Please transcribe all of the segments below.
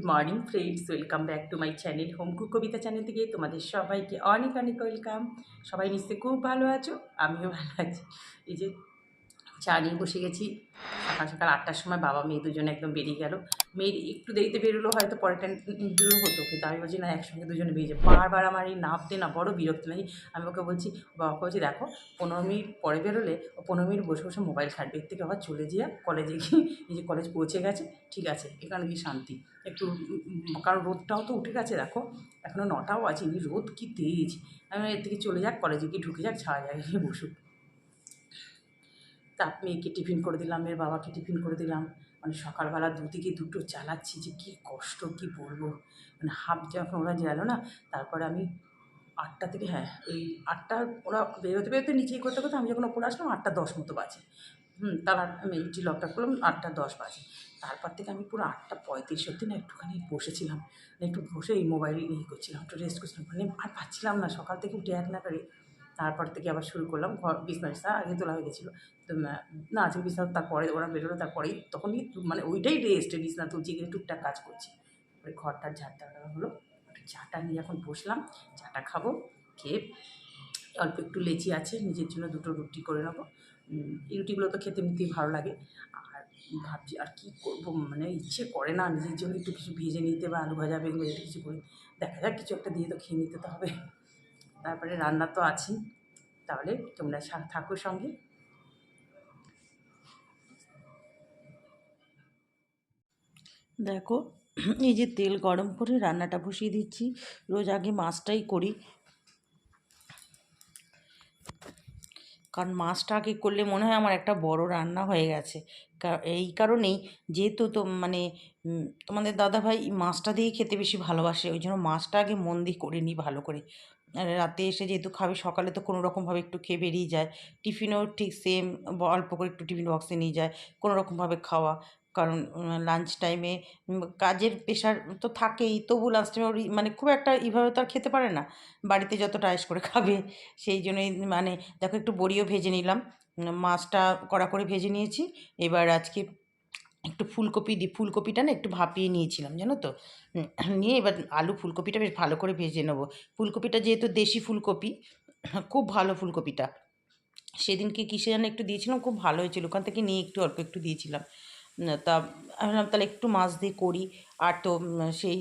Good morning friends welcome back to my channel হোমকু Kabita channel থেকে তোমাদের সবাইকে অনেক অনেক ওয়েলকাম সবাই নিশ্চয়ই খুব ভালো আছো? আমিও ভালো আছি। এই যে চা নিয়ে বসে গেছি। সকাল সকাল আটটার সময় বাবা, মেয়ে দুজনে একদম বেরিয়ে গেল। মেয়ের একটু দেরিতে বেরোলো, হয়তো টাইম দিলেও হতো, কিন্তু আমি বলছি, না, একসঙ্গে দুজনে বেরিয়ে যায় বারবার আমার এই নাপতে না, বড় বিরক্ত লাগে। আমি ওকে বলছি বাবাকে বলছি, দেখো, পনেরো মিনিট পরে বেরোলে ও পনেরো মিনিট বসে বসে মোবাইল ঘাটবে এর থেকে আবার চলে যেয়ে কলেজে গিয়ে যে কলেজ পৌঁছে গেছে। ঠিক আছে, এখানে গিয়ে শান্তি। একটু কারণ রোদটাও তো উঠে গেছে, দেখো। এখনও নটাও আছে রোদ কি তেজ। আমি এর থেকে চলে যাক, কলেজে গিয়ে ঢুকে যাক, ছাড়া যায় গিয়ে বসুক। তা মেয়েকে টিফিন করে দিলাম, মেয়ের বাবাকে টিফিন করে দিলাম। মানে সকালবেলা দুদিকে দুটো চালাচ্ছি যে কী কষ্ট, কি বলব? মানে হাফ যখন ওরা গেলো না, তারপরে আমি আটটা থেকে হ্যাঁ ওই আটটা ওরা বেরোতে বেরোতে নিচেই করতে করতে আমি যখন ওপরে আসলাম, আটটা দশ মতো বাজে। হুম, তারা আমি এইটি লকটা করলাম, আটটা দশ বাজে। তারপর থেকে আমি পুরো আটটা পঁয়ত্রিশ অব্দি না একটুখানি বসেছিলাম। একটু বসে এই মোবাইল ইয়ে করছিলাম, একটু রেস্ট করছিলাম। মানে আর পাচ্ছিলাম না, সকাল থেকে উঠে এক না করে তারপর থেকে আবার শুরু করলাম, ঘর বিছনা বিছনা আগে তোলা হয়ে গেছিল। তো না, আজকে বিছনা তারপরে, ওরা বেরোলো তারপরেই তখনই মানে ওইটাই রেস্ট বিছনা তুলছি গিয়ে টুকটাক কাজ করছি। ওই ঘরটার ঝাড়টা হলো চাটা নিয়ে এখন বসলাম চাটা খাব, খেয়ে অল্প একটু লেচি আছে, নিজের জন্য দুটো রুটি করে নেব। এই রুটিগুলো তো খেতে নিতেই ভালো লাগে। আর ভাবছি, আর কী করব মানে ইচ্ছে করে না নিজের জন্য একটু কিছু ভেজে নিতে বা আলু ভাজা, বেগুন কিছু করি। দেখা যাক, কিছু একটা দিয়ে তো খেয়ে নিতে তো হবে। তারপরে রান্না তো আছেই। তাহলে তোমরা থাকো সঙ্গে। দেখো, এই যে তেল গরম করে রান্নাটা বসিয়ে দিচ্ছি, রোজ আগে মাছটাই করি। কারণ মাছটা আগে করলে মনে হয় আমার একটা বড় রান্না হয়ে গেছে। এই কারণেই যেহেতু তো মানে তোমাদের দাদাভাই মাছটা দিয়ে খেতে বেশি ভালোবাসে, ওই জন্য মাছটা আগে মন দিয়ে করে নিই ভালো করে। রাতে এসে যেহেতু খাবে, সকালে তো কোনো রকমভাবে একটু খেয়ে বেরিয়ে যায়। টিফিনও ঠিক সেম অল্প করে একটু টিফিন বক্সে নিয়ে যায়, কোনো রকমভাবে খাওয়া। কারণ লাঞ্চ টাইমে কাজের প্রেশার তো থাকেই, তবু লাঞ্চ টাইমে ওর মানে খুব একটা এইভাবে তো আর খেতে পারে না। বাড়িতে যতটা আয়েস করে খাবে, সেই জন্যই মানে দেখো একটু বড়িও ভেজে নিলাম। মাছটা কড়া করে ভেজে নিয়েছি। এবার আজকে একটু ফুলকপি দিই ফুলকপিটা না একটু ভাপিয়ে নিয়েছিলাম, জানো তো? নিয়ে এবার আলু ফুলকপিটা বেশ ভালো করে ভেজে নেব। ফুলকপিটা যেহেতু দেশি ফুলকপি, খুব ভালো ফুলকপিটা। সেদিনকে কিসে যেন একটু দিয়েছিলাম, খুব ভালো হয়েছিল। ওখান থেকে নিয়ে একটু অল্প একটু দিয়েছিলাম। তা ভাবলাম তাহলে একটু মাছ দিয়ে করি। আর তো সেই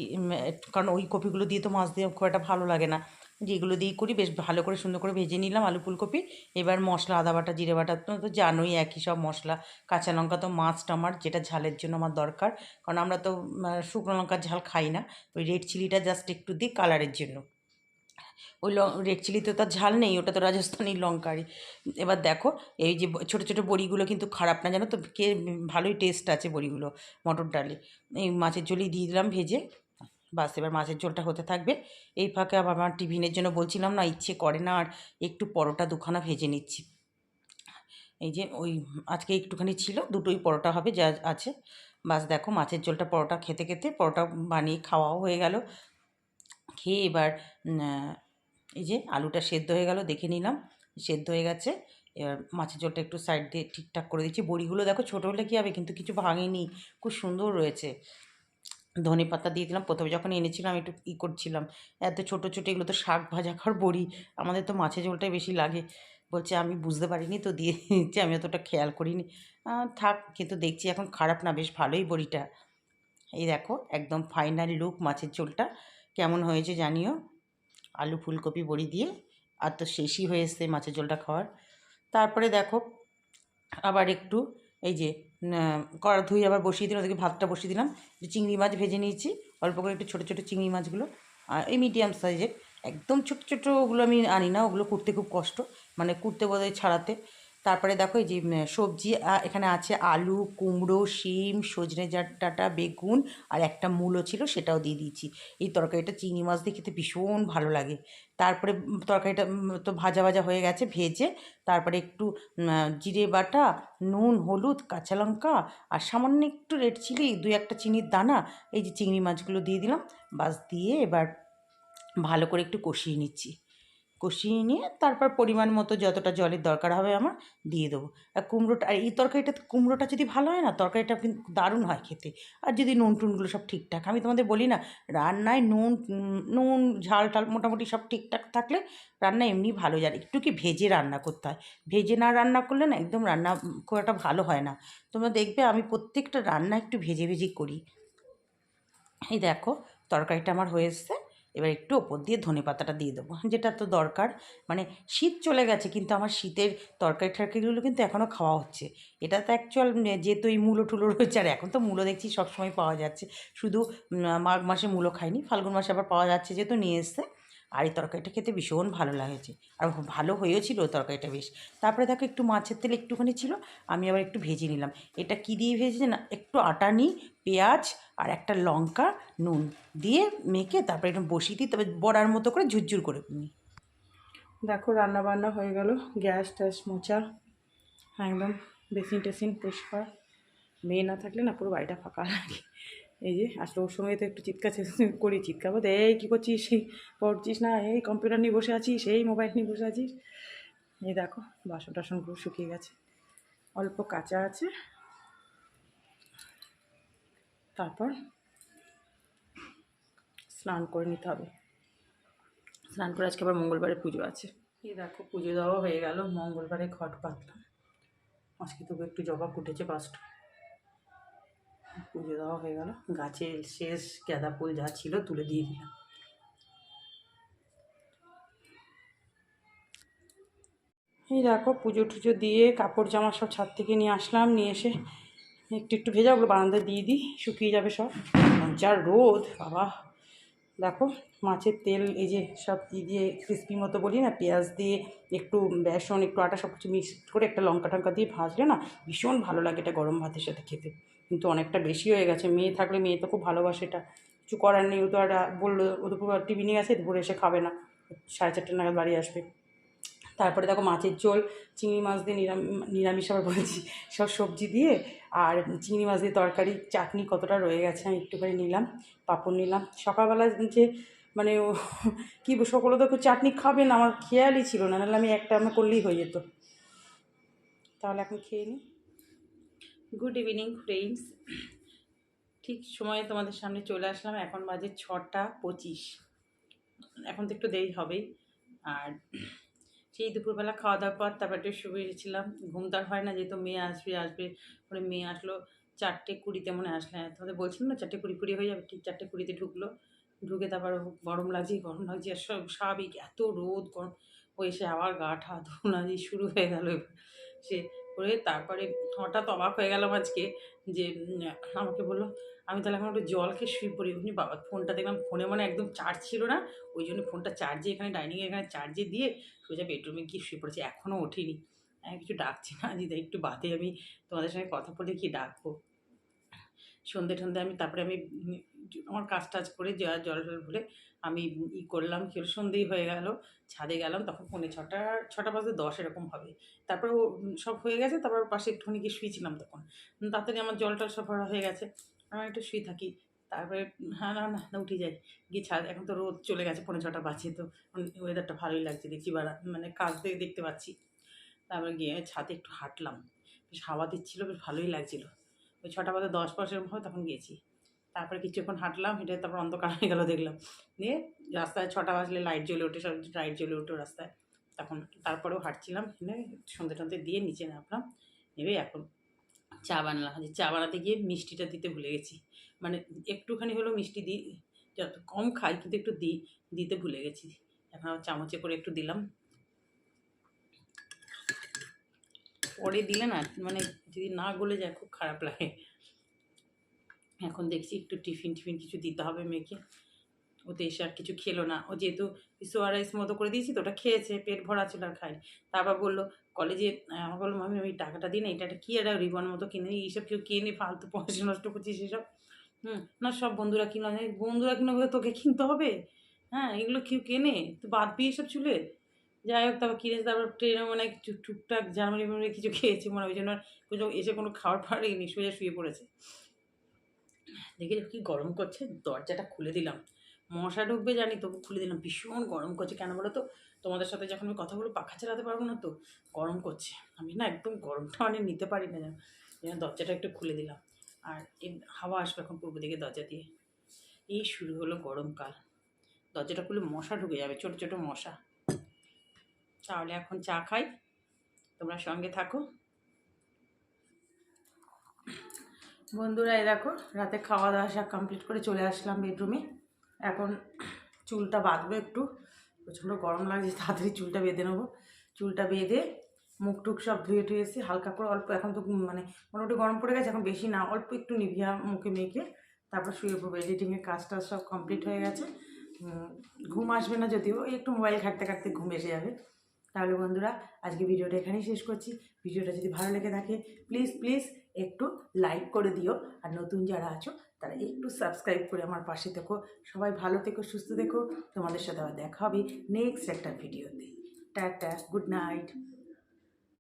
কারণ ওই কপিগুলো দিয়ে তো মাছ দিয়ে খুব একটা ভালো লাগে না। যেগুলো দিয়েই করি, বেশ ভালো করে সুন্দর করে ভেজে নিলাম আলু ফুলকপি। এবার মশলা, আদা বাটা, জিরে বাটা তো জানোই একই সব মশলা। কাঁচা লঙ্কা তো মাছটা আমার, যেটা ঝালের জন্য আমার দরকার। কারণ আমরা তো শুকনো লঙ্কার ঝাল খাই না। ওই রেড চিলিটা জাস্ট একটু দিই কালারের জন্য। ওই রেড চিলিতে তো আর ঝাল নেই, ওটা তো রাজস্থানি লঙ্কারই। এবার দেখো, এই যে ছোটো ছোটো বড়িগুলো কিন্তু খারাপ না, জানো তো? কে, ভালোই টেস্ট আছে বড়িগুলো, মটর ডালে। এই মাছের ঝোলই দিয়ে দিলাম ভেজে। বাস, এবার মাছের ঝোলটা হতে থাকবে। এই ফাঁকে আবার আমার টিফিনের জন্য বলছিলাম না, ইচ্ছে করে না, আর একটু পরোটা দুখানা ভেজে নিচ্ছি। এই যে ওই আজকে একটুখানি ছিল, দুটোই পরোটা হবে যা আছে। বাস, দেখো মাছের ঝোলটা পরোটা খেতে খেতে পরোটা বানিয়ে খাওয়াও হয়ে গেল। খেয়ে এবার এই যে আলুটা সেদ্ধ হয়ে গেল, দেখে নিলাম, সেদ্ধ হয়ে গেছে। এবার মাছের ঝোলটা একটু সাইড দিয়ে ঠিকঠাক করে দিচ্ছি। বড়িগুলো দেখো ছোটো হলে কী হবে, কিন্তু কিছু ভাঙেনি, খুব সুন্দর রয়েছে। ধনে পাতা দিয়ে দিলাম। প্রথমে যখন এনেছিলাম একটু ই করছিলাম। এত ছোটো ছোটো এগুলো তো শাক ভাজা খাওয়ার বড়ি। আমাদের তো মাছের ঝোলটাই বেশি লাগে। বলছে, আমি বুঝতে পারিনি তো দিয়ে দিচ্ছি আমি অতটা খেয়াল করিনি। থাক, কিন্তু দেখছি এখন খারাপ না, বেশ ভালোই বড়িটা। এই দেখো, একদম ফাইনাল লুক মাছের ঝোলটা। কেমন হয়েছে জানিও? আলু ফুলকপি বড়ি দিয়ে। আর তো শেষই হয়ে এসছে মাছের ঝোলটা খাওয়ার। তারপরে দেখো, আবার একটু এই যে কড়া ধুই আবার বসিয়ে দিলাম ওদেরকে ভাতটা বসিয়ে দিলাম। যে চিংড়ি মাছ ভেজে নিয়েছি, অল্প করে একটু ছোটো ছোটো চিংড়ি মাছগুলো। আর এই মিডিয়াম সাইজের একদম ছোটো ছোটো ওগুলো আমি আনি না, ওগুলো কুটতে খুব কষ্ট। মানে কুড়তে বোধহয় ছাড়াতে। তারপরে দেখো এই যে সবজি এখানে আছে আলু, কুমড়ো, শিম, সজনে ডাঁটা বেগুন আর একটা মূলো ছিল সেটাও দিয়ে দিয়েছি। এই তরকারিটা চিংড়ি মাছ দিয়ে খেতে ভীষণ ভালো লাগে। তারপরে তরকারিটা তো ভাজা ভাজা হয়ে গেছে ভেজে, তারপরে একটু জিরে বাটা, নুন, হলুদ, কাঁচা লঙ্কা আর সামান্য একটু রেড চিলি, দুই একটা চিনির দানা, এই যে চিংড়ি মাছগুলো দিয়ে দিলাম। বাস দিয়ে এবার ভালো করে একটু কষিয়ে নিচ্ছি। কষিয়ে নিয়ে তারপর পরিমাণ মতো যতটা জলের দরকার হবে আমার দিয়ে দেবো। আর কুমড়োটা, আর এই তরকারিটা, কুমড়োটা যদি ভালো হয় না, তরকারিটা কিন্তু দারুণ হয় খেতে। আর যদি নুন টুনগুলো সব ঠিকঠাক, আমি তোমাদের বলি না, রান্নায় নুন নুন, ঝাল টাল মোটামুটি সব ঠিকঠাক থাকলে রান্না এমনি ভালো যায় একটু কি ভেজে রান্না করতে হয়। ভেজে না রান্না করলে না একদম রান্না খুব একটা ভালো হয় না। তোমরা দেখবে আমি প্রত্যেকটা রান্না একটু ভেজে ভেজে করি। এই দেখো, তরকারিটা আমার হয়ে এসছে। এবার একটু ওপর দিয়ে ধনে পাতাটা দিয়ে দেবো। যেটা তো দরকার। মানে শীত চলে গেছে, কিন্তু আমার শীতের তরকারি টরকারিগুলো কিন্তু এখনও খাওয়া হচ্ছে। এটা তো অ্যাকচুয়াল যেহেতু এই মূলো টুলো রয়েছে, আর এখন তো মূলো দেখছি সবসময় পাওয়া যাচ্ছে। শুধু মাঘ মাসে মূলো খাইনি, ফাল্গুন মাসে আবার পাওয়া যাচ্ছে যেহেতু নিয়ে এসছে। আর এই তরকারিটা খেতে ভীষণ ভালো লাগেছে। আর ভালো হয়েওছিল তরকারিটা বেশ। তারপরে দেখো একটু মাছের তেল একটুখানি ছিল, আমি আবার একটু ভেজে নিলাম। এটা কী দিয়ে ভেজে না, একটু আটা নিই পেঁয়াজ আর একটা লঙ্কা, নুন দিয়ে মেখে তারপরে একটু বসিয়ে দিই, তবে বড়ার মতো করে ঝুরঝুর করে নিই। দেখো রান্না বান্না হয়ে গেল, গ্যাস ট্যাস মোচা, একদম বেসিন টেসিন পরিষ্কার। মেয়ে না থাকলে না পুরো বাড়িটা ফাঁকা লাগে। এই যে আসলে ওর সঙ্গে তো একটু চিৎকার করি, চিৎকার বলতে, এই কী করছিস? পড়ছিস না? এই কম্পিউটার নিয়ে বসে আছিস? এই মোবাইল নিয়ে বসে আছিস? এই দেখো, বাসন টাসনগুলো শুকিয়ে গেছে। অল্প কাঁচা আছে। তারপর স্নান করে নিতে হবে। স্নান করে আজকে আবার মঙ্গলবারে পুজো আছে। এই দেখো, পুজো দেওয়া হয়ে গেল। মঙ্গলবারে ঘট পাতলাম আজকে তবু একটু জবা ফুটেছে পাঁচটা। পুজো দেওয়া হয়ে গেল। গাছের শেষ গাঁদা ফুল যা ছিল তুলে দিয়ে দিলাম। এই দেখো, পুজো টুজো দিয়ে কাপড় জামা সব ছাদ থেকে নিয়ে আসলাম। নিয়ে এসে একটু একটু ভেজা, ওগুলো বারান্দায় দিয়ে দিই, শুকিয়ে যাবে সব। যা রোদ, বাবা। দেখো, মাছের তেল, এই যে সব দিয়ে ক্রিস্পি মতো বলি না, পেঁয়াজ দিয়ে একটু বেসন, একটু আটা সব কিছু মিক্স করে একটা লঙ্কা টঙ্কা দিয়ে ভাজলে না ভীষণ ভালো লাগে এটা গরম ভাতের সাথে খেতে। কিন্তু অনেকটা বেশি হয়ে গেছে। মেয়ে থাকলে মেয়ে তো খুব ভালোবাসে এটা। কিছু করার নেই, ও তো আর বলল, ও তো টিভি নিয়ে গেছে, দুপুরে এসে খাবে না। সাড়ে চারটে নাগাদ বাড়ি আসবে। তারপরে দেখো মাছের ঝোল, চিংড়ি মাছ দিয়ে নিরাম, নিরামিষ আবার বলেছি, সব সবজি দিয়ে। আর চিংড়ি মাছ দিয়ে তরকারি, চাটনি কতটা রয়ে গেছে আমি একটুখানি নিলাম, পাঁপড় নিলাম। সকালবেলা যে মানে ও, কী সকলে তো চাটনি খাবে না, আমার খেয়ালই ছিল না, নাহলে আমি একটা আমার করলেই হয়ে যেত। তাহলে এখন খেয়ে নিই গুড ইভিনিং ফ্রেন্ডস ঠিক সময়ে তোমাদের সামনে চলে আসলাম। এখন বাজে ছটা পঁচিশ। এখন তো একটু দেরি হবেই। আর সেই দুপুরবেলা খাওয়া দাওয়ার পর তারপর একটু শুয়েছিলাম ঘুম তো আর হয় না, যেহেতু মেয়ে আসবে আসবে। পরে মেয়ে আসলো চারটে কুড়িতে মনে আসলে। তোমাদের বলছিলাম না চারটে কুড়ি কুড়ি হয়ে যাবে, ঠিক চারটে কুড়িতে ঢুকলো। ঢুকে তারপর গরম লাগছে গরম লাগছে, আর সব স্বাভাবিক। এত রোদ, গরম। ও এসে আবার গা ঠা ধোনা শুরু হয়ে গেল। সে করে তারপরে হঠাৎ অবাক হয়ে গেলাম আজকে যে আমাকে বলল, আমি তাহলে এখন একটু জল খেয়ে শুয়ে পড়ি। উনি বাবা, ফোনটা দেখলাম, ফোনে মানে একদম চার্জ ছিল না। ওই জন্য ফোনটা চার্জে এখানে ডাইনিংয়ে এখানে চার্জে দিয়ে সোজা বেডরুমে গিয়ে শুয়ে পড়েছি। এখনও ওঠিনি। আমি কিছু ডাকছি না। দিদা একটু বাদে আমি তোমাদের সঙ্গে কথা বলে কি ডাকবো। সন্ধে টন্ধে আমি তারপরে আমি আমার কাজ টাজ করে জ- জল টল ভরে আমি ই করলাম, কি সন্ধেই হয়ে গেল, ছাদে গেলাম, তখন পৌনে ছটা ছটা বাজে দশ এরকম হবে। তারপরে ও সব হয়ে গেছে, তারপর পাশে একটুখানি গিয়ে শুয়েছিলাম তখন। তাড়াতাড়ি আমার জল টল সব ভরা হয়ে গেছে, আমি একটু শুয়ে থাকি, তারপরে হ্যাঁ না না না, উঠে যাই। গিয়ে ছাদ, এখন তো রোদ চলে গেছে, পৌনে ছটা বাজে তো ওয়েদারটা ভালোই লাগছে দেখছি, বারা মানে কাজ দেখতে পাচ্ছি। তারপরে গিয়ে ছাদে একটু হাঁটলাম, বেশ হাওয়া দিচ্ছিল, বেশ ভালোই লাগছিল। ওই ছটা বাজে দশ পাঁচ এরকম হয় তখন গেছি। তারপরে কিছুক্ষণ হাঁটলাম, হেঁটে তারপর অন্ধকার হয়ে গেলো, দেখলাম। দিয়ে রাস্তায় ছটা বাজলে লাইট জ্বলে ওঠে, সব লাইট জ্বলে ওঠে রাস্তায়। তখন তারপরেও হাঁটছিলাম হেনে সন্ধে টন্ধে দিয়ে নিচে নামলাম নেবে এখন চা বানালাম। যে চা বানাতে গিয়ে মিষ্টিটা দিতে ভুলে গেছি। মানে একটুখানি হলেও মিষ্টি দিই, যত কম খাই কিন্তু একটু দিই, দিতে ভুলে গেছি। এখন চামচে করে একটু দিলাম। পরে দিলে না মানে যদি না গলে যায় খুব খারাপ লাগে। এখন দেখছি একটু টিফিন টিফিন কিছু দিতে হবে মেয়েকে। ওতে এসে আর কিছু খেলো না। ও যেহেতু সোয়ারাইস মতো করে দিয়েছি তো ওটা খেয়েছে, পেট ভরা ছিল আর খায় তারপর বলল, কলেজে আমার বলল মামি আমি টাকাটা দিই না, এটা একটা কী একটা রিবন মতো কিনে এইসব কেউ কিনে, ফালতু পয়সা নষ্ট করছিস এসব? হুম, না, সব বন্ধুরা কিনলো বন্ধুরা কিনে বলে তোকে কিনতে হবে? হ্যাঁ এগুলো কেউ কেনে তো বাদ দিয়ে এসব চুলে। যাই হোক, তারপর কিনেছে, তারপর ট্রেনে মানে কিছু টুকটাক জার্মানি মার্মানি কিছু খেয়েছি মানে ওই জন্য কিছু এসে কোনো খাবার ফাবার নি সোজা শুয়ে পড়েছে। দেখে কি গরম করছে, দরজাটা খুলে দিলাম। মশা ঢুকবে জানি, তবু খুলে দিলাম। ভীষণ গরম করছে, কেন বলো তো? তোমাদের সাথে যখন আমি কথা বলব, পাখা চালাতে পারব না তো? গরম করছে। আমি না একদম গরমটা মানে নিতে পারি না যেন দরজাটা একটু খুলে দিলাম। আর হাওয়া আসবে এখন পূর্ব দিকে দরজা দিয়ে। এই শুরু হলো গরমকাল। দরজাটা খুলে মশা ঢুকে যাবে, ছোটো ছোটো মশা। তাহলে এখন চা খাই। তোমরা সঙ্গে থাকো। বন্ধুরা, এই দেখো, রাতে খাওয়া দাওয়া সব কমপ্লিট করে চলে আসলাম বেডরুমে এখন চুলটা বাঁধবো একটু। প্রচণ্ড গরম লাগছে, তাড়াতাড়ি চুলটা বেঁধে নেব। চুলটা বেঁধে মুখ টুক সব ধুয়ে টুয়ে এসে হালকা করে অল্প, এখন তো মানে মোটামুটি গরম পড়ে গেছে, এখন বেশি না, অল্প একটু নিভিয়া মুখে মেখে তারপর শুয়ে পড়ব। এডিটিংয়ের কাজটা সব কমপ্লিট হয়ে গেছে। ঘুম আসবে না যদিও একটু মোবাইল ঘাঁটতে ঘাঁটতে ঘুম এসে যাবে। তাহলে বন্ধুরা, আজকে ভিডিওটা এখানেই শেষ করছি। ভিডিওটা যদি ভালো লেগে থাকে প্লিজ প্লিজ একটু লাইক করে দিও। আর নতুন যারা আছো, তারা একটু সাবস্ক্রাইব করে আমার পাশে থেকো। সবাই ভালো থেকো, সুস্থ দেখো তোমাদের সাথে আবার দেখা হবে নেক্সট একটা ভিডিওতে। Tata good night